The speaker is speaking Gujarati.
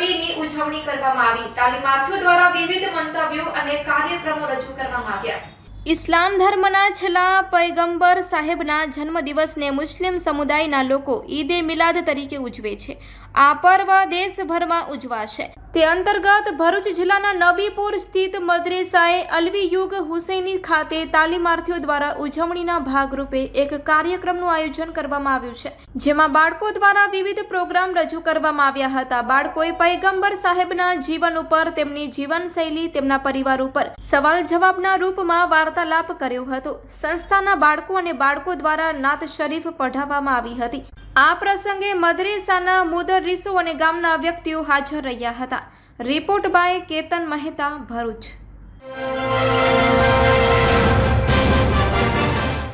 શબીની ઉજવણી કરવામાં આવી. તાલીમાર્થીઓ દ્વારા વિવિધ મંતવ્યો અને કાર્યક્રમો રજૂ કરવામાં આવ્યા. ઇસ્લામ ધર્મના છેલ્લા પૈગંબર સાહેબના જન્મદિવસને મુસ્લિમ સમુદાયના લોકો ઈદે મિલાદ તરીકે ઉજવે છે. આ પર્વ દેશભરમાં ઉજવાશે. તે અંતર્ગત ભરૂચ જિલ્લાના નબીપુર સ્થિત મદ્રેસાએ અલવી યુગ હુસૈની ખાતે તાલીમાર્થીઓ દ્વારા ઉજવણીના ભાગરૂપે એક કાર્યક્રમનું આયોજન કરવામાં આવ્યું છે, જેમાં બાળકો દ્વારા વિવિધ પ્રોગ્રામ રજૂ કરવામાં આવ્યા હતા. બાળકોએ પૈગંબર સાહેબના જીવન ઉપર, તેમની જીવનશૈલી, તેમના પરિવાર ઉપર સવાલ જવાબના રૂપમાં વાર્તાલાપ કર્યો હતો. સંસ્થાના બાળકો અને બાળકો દ્વારા નાત શરીફ પઢાવવામાં આવી હતી. આ પ્રસંગે મદરેસાના મુદરીસો અને ગામના વ્યક્તિઓ હાજર રહ્યા હતા. Report by Ketan Mehta Bharuch.